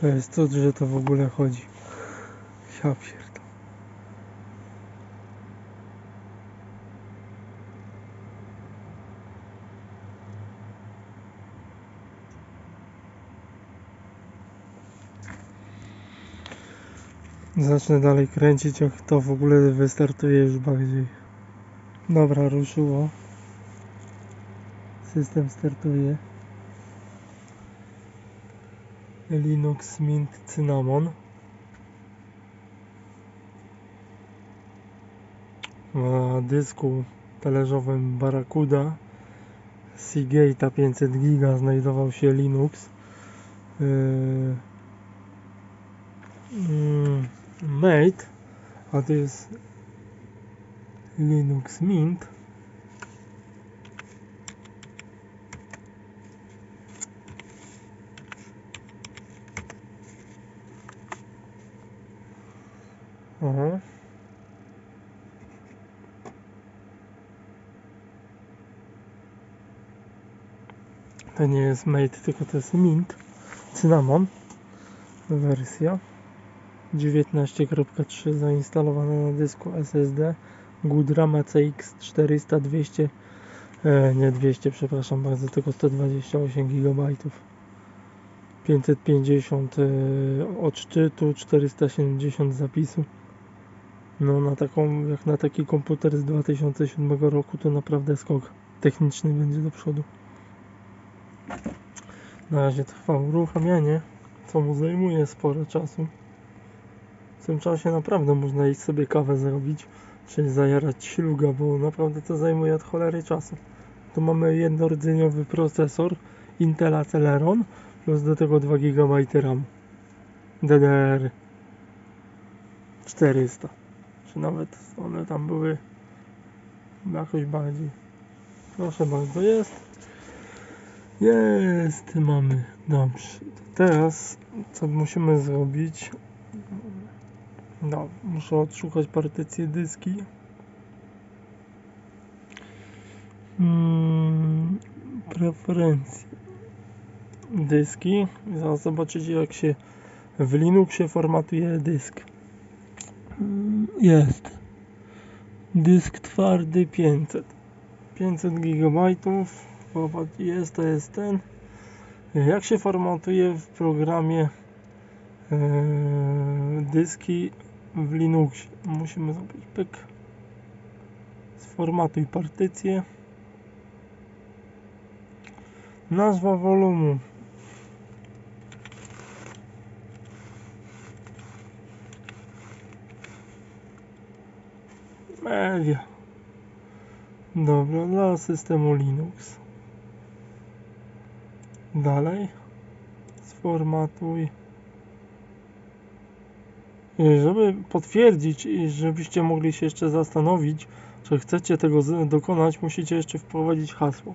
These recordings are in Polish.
To jest cud, że to w ogóle chodzi. Ja pierdolę. Zacznę dalej kręcić, jak to w ogóle wystartuje już bardziej. Dobra, ruszyło. System startuje. Linux Mint Cinnamon. Na dysku talerzowym Barracuda Seagate'a 500 giga znajdował się Linux. Yy, mm, Mate, a to jest Linux Mint. Aha. To nie jest Mate, tylko to jest Mint. Cinnamon wersja. 19.3 zainstalowana na dysku SSD Goodrama CX 400 200 e, nie 200 przepraszam bardzo tylko 128 GB 550 e, odczytu 470 zapisu. No na taką jak na taki komputer z 2007 roku to naprawdę skok techniczny będzie do przodu na razie trwa uruchamianie co mu zajmuje sporo czasu. W tym czasie naprawdę można iść sobie kawę zrobić, czyli zajarać śluga, bo naprawdę to zajmuje od cholery czasu. Tu mamy jednorodzeniowy procesor Intel Celeron plus do tego 2 GB RAM. DDR 400 czy nawet one tam były jakoś bardziej? Proszę bardzo jest jest mamy dobrze teraz co musimy zrobić no, muszę odszukać partycję dyski. Hmm, preferencje. Dyski. Zaraz zobaczycie jak się w Linuxie formatuje dysk. Jest. Dysk twardy 500. 500 Jest, to jest ten. Jak się formatuje w programie yy, dyski w Linuxie. Musimy zrobić pyk. Sformatuj partycję. Nazwa wolumu. Media. Dobra, dla systemu Linux. Dalej. Sformatuj. Żeby potwierdzić i żebyście mogli się jeszcze zastanowić, czy chcecie tego dokonać, musicie jeszcze wprowadzić hasło.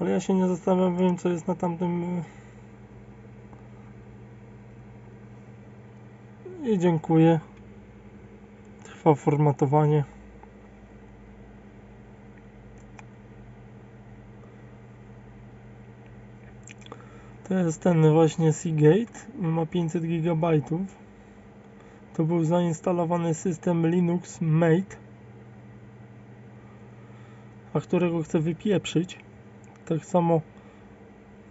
Ale ja się nie zastanawiam, wiem co jest na tamtym. I dziękuję. Trwa formatowanie. To jest ten właśnie Seagate, ma 500 GB. To był zainstalowany system Linux Mate, a którego chcę wypieprzyć. Tak samo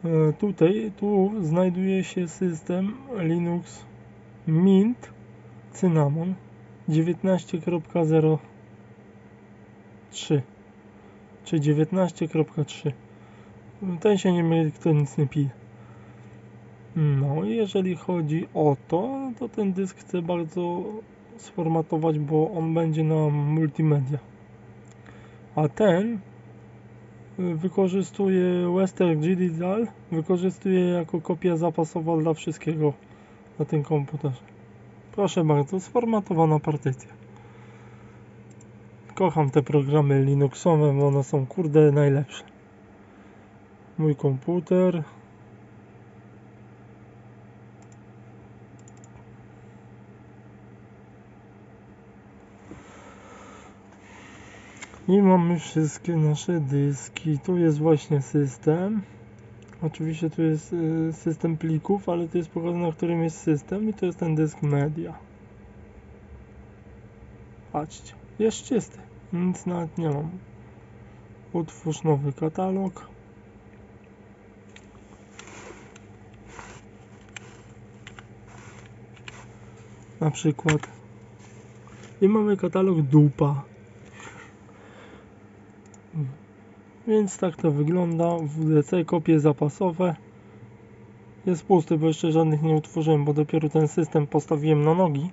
e, tutaj, tu znajduje się system Linux Mint Cinnamon 19.03 czy 19.3 ten się nie myli, kto nic nie pije. No, jeżeli chodzi o to, to ten dysk chcę bardzo sformatować, bo on będzie na multimedia. A ten y, wykorzystuje Western Digital, wykorzystuje jako kopia zapasowa dla wszystkiego na tym komputerze. Proszę bardzo, sformatowana partycja. Kocham te programy Linuxowe, bo one są kurde najlepsze. Mój komputer I mamy wszystkie nasze dyski. Tu jest właśnie system. Oczywiście tu jest y, system plików, ale to jest pokazane, na którym jest system i to jest ten dysk media. Patrzcie, jest czysty, nic nawet nie mam. Utwórz nowy katalog. Na przykład. I mamy katalog dupa. Więc tak to wygląda. WDC, kopie zapasowe. Jest pusty, bo jeszcze żadnych nie utworzyłem, bo dopiero ten system postawiłem na nogi.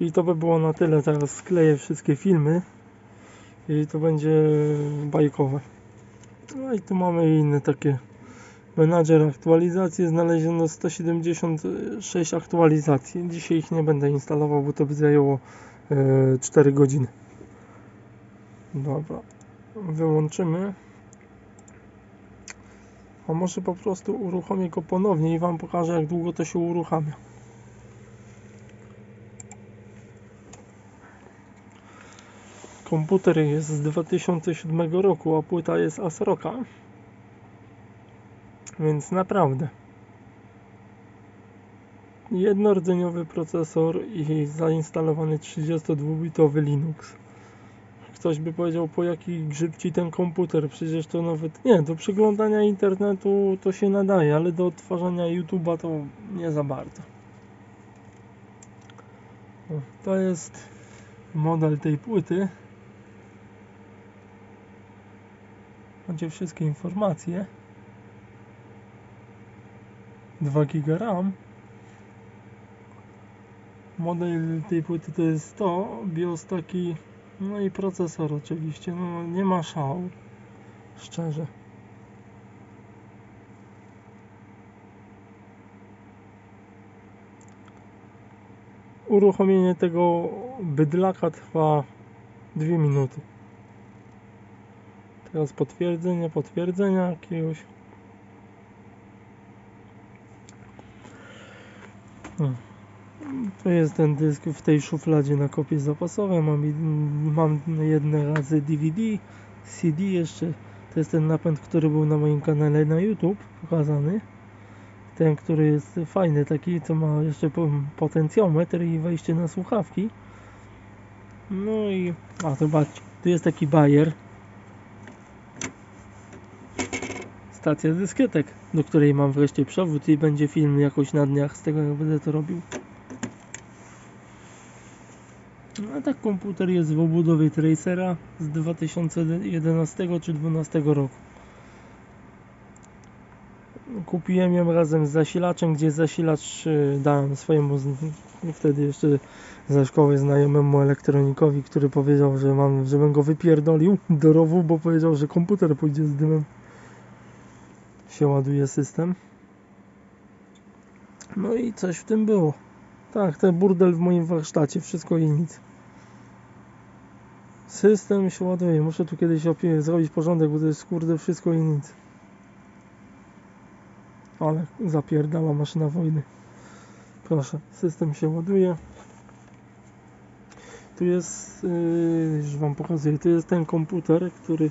I to by było na tyle. Teraz skleję wszystkie filmy. I to będzie bajkowe. No i tu mamy inne takie. Menadżer aktualizacji znaleziono 176 aktualizacji. Dzisiaj ich nie będę instalował, bo to by zajęło e, 4 godziny. Dobra, wyłączymy. A może po prostu uruchomię go ponownie i Wam pokażę, jak długo to się uruchamia. Komputer jest z 2007 roku, a płyta jest Asroka. Więc naprawdę. Jednorodzeniowy procesor i zainstalowany 32-bitowy Linux. Ktoś by powiedział, po jaki grzyb ci ten komputer? Przecież to nawet nie, do przeglądania internetu to się nadaje, ale do odtwarzania YouTube'a to nie za bardzo. To jest model tej płyty. Macie wszystkie informacje. 2 GB RAM. Model tej płyty to jest to, BIOS taki, no i procesor oczywiście, no nie ma szału, szczerze. Uruchomienie tego bydlaka trwa 2 minuty. Teraz potwierdzenie, potwierdzenia jakiegoś. Hmm. To jest ten dysk w tej szufladzie na kopie zapasowe. Mam, mam jedne razy DVD, CD jeszcze. To jest ten napęd, który był na moim kanale na YouTube pokazany. Ten, który jest fajny, taki, co ma jeszcze po- potencjometr i wejście na słuchawki. No i, a zobaczcie, tu jest taki bajer. Stacja dyskietek, do której mam wreszcie przewód i będzie film jakoś na dniach z tego, jak będę to robił. No tak komputer jest w obudowie Tracera z 2011 czy 2012 roku. Kupiłem ją razem z zasilaczem, gdzie zasilacz y, dałem swojemu wtedy jeszcze ze szkoły znajomemu elektronikowi, który powiedział, że mam, żebym go wypierdolił do rowu, bo powiedział, że komputer pójdzie z dymem. Się ładuje system. No i coś w tym było. Tak, ten burdel w moim warsztacie, wszystko i nic. System się ładuje. Muszę tu kiedyś zrobić porządek, bo to jest kurde wszystko i nic. Ale zapierdala maszyna wojny. Proszę, system się ładuje. Tu jest, yy, już Wam pokazuję, tu jest ten komputer, który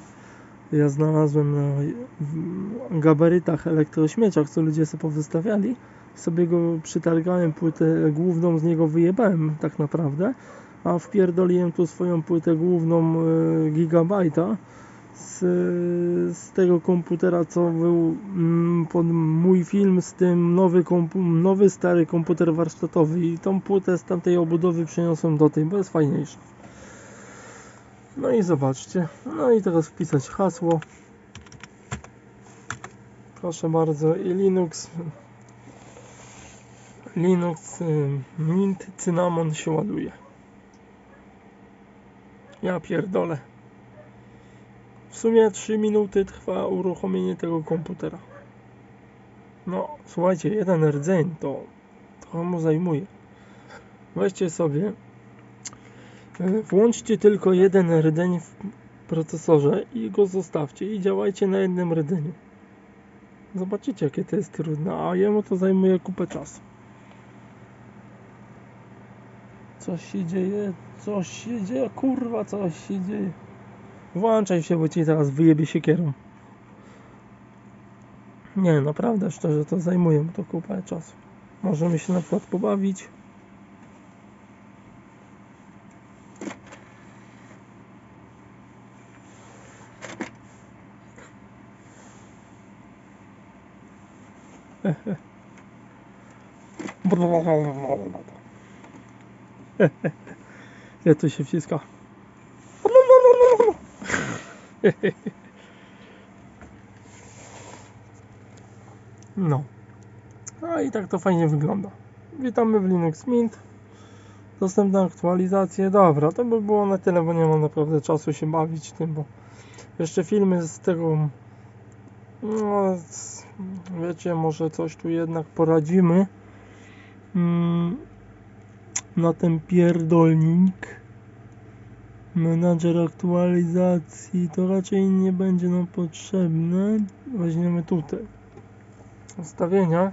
ja znalazłem na gabarytach elektrośmieciach, co ludzie sobie powystawiali. Sobie go przytargałem, płytę główną z niego wyjebałem tak naprawdę, a wpierdoliłem tu swoją płytę główną e, gigabajta z, z tego komputera, co był mm, pod mój film z tym nowy, nowy stary komputer warsztatowy i tą płytę z tamtej obudowy przeniosłem do tej, bo jest fajniejsza. No i zobaczcie. No i teraz wpisać hasło. Proszę bardzo. I Linux. Linux y, Mint Cinnamon się ładuje. Ja pierdolę. W sumie 3 minuty trwa uruchomienie tego komputera. No, słuchajcie, jeden rdzeń to trochę mu zajmuje. Weźcie sobie E, Włączcie tylko jeden rdzeń w procesorze i go zostawcie i działajcie na jednym rdzeniu. Zobaczycie jakie to jest trudne, a jemu to zajmuje kupę czasu. Coś się dzieje, coś się dzieje, kurwa, coś się dzieje. Włączaj się, bo ci teraz wyjebie siekierą. Nie, naprawdę, szczerze, to zajmuje mu to kupę czasu. Możemy się na przykład pobawić. Ja to się wciska. No. No i tak to fajnie wygląda. Witamy w Linux Mint. Dostępne aktualizacje. Dobra, to by było na tyle, bo nie mam naprawdę czasu się bawić tym, bo jeszcze filmy z tego. No, wiecie, może coś tu jednak poradzimy. Mm, na ten pierdolnik. Menadżer aktualizacji to raczej nie będzie nam potrzebne. Weźmiemy tutaj ustawienia.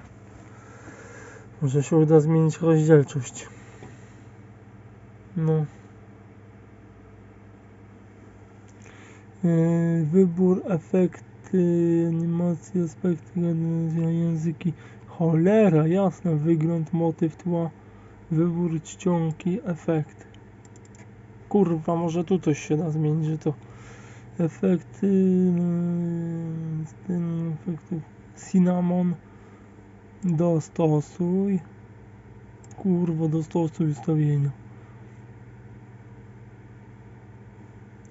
Może się uda zmienić rozdzielczość. No. Yy, Wybór, efekty, animacje, aspekty, języki. Cholera, jasne. Wygląd, motyw tła, wybór czcionki, efekt. Kurwa, może tu coś się da zmienić, że to efekty, z tym efekty. Cinnamon dostosuj. Kurwa dostosuj ustawienia.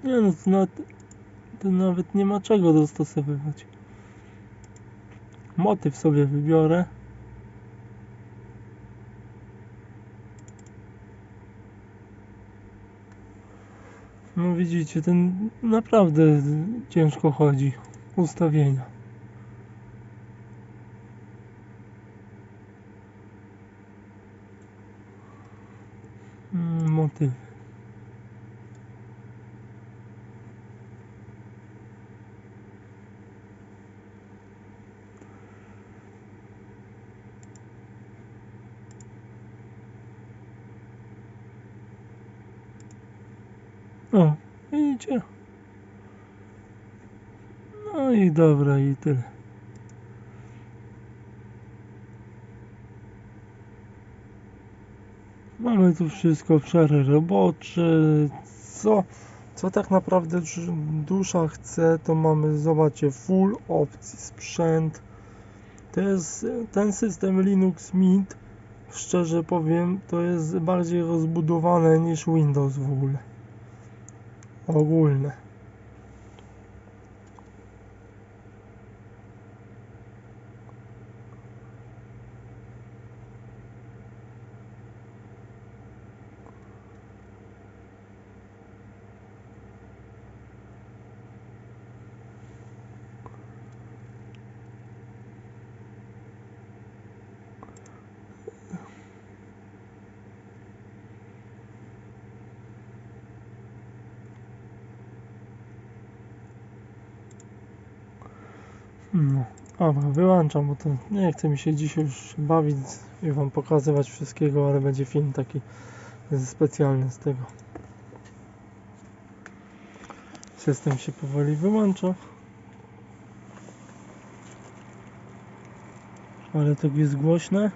Nie no to nawet, to nawet nie ma czego dostosowywać. Motyw sobie wybiorę no widzicie ten naprawdę ciężko chodzi. Ustawienia. Mm, widzicie? No i dobra, i tyle. Mamy tu wszystko, obszary robocze, co, co tak naprawdę dusza chce, to mamy, zobaczcie, full opcji, sprzęt. To jest ten system Linux Mint, szczerze powiem, to jest bardziej rozbudowane niż Windows w ogóle. огульно No, dobra, wyłączam, bo to nie chce mi się dzisiaj już bawić i wam pokazywać wszystkiego, ale będzie film taki specjalny z tego. System się powoli wyłącza. Ale tak jest głośne.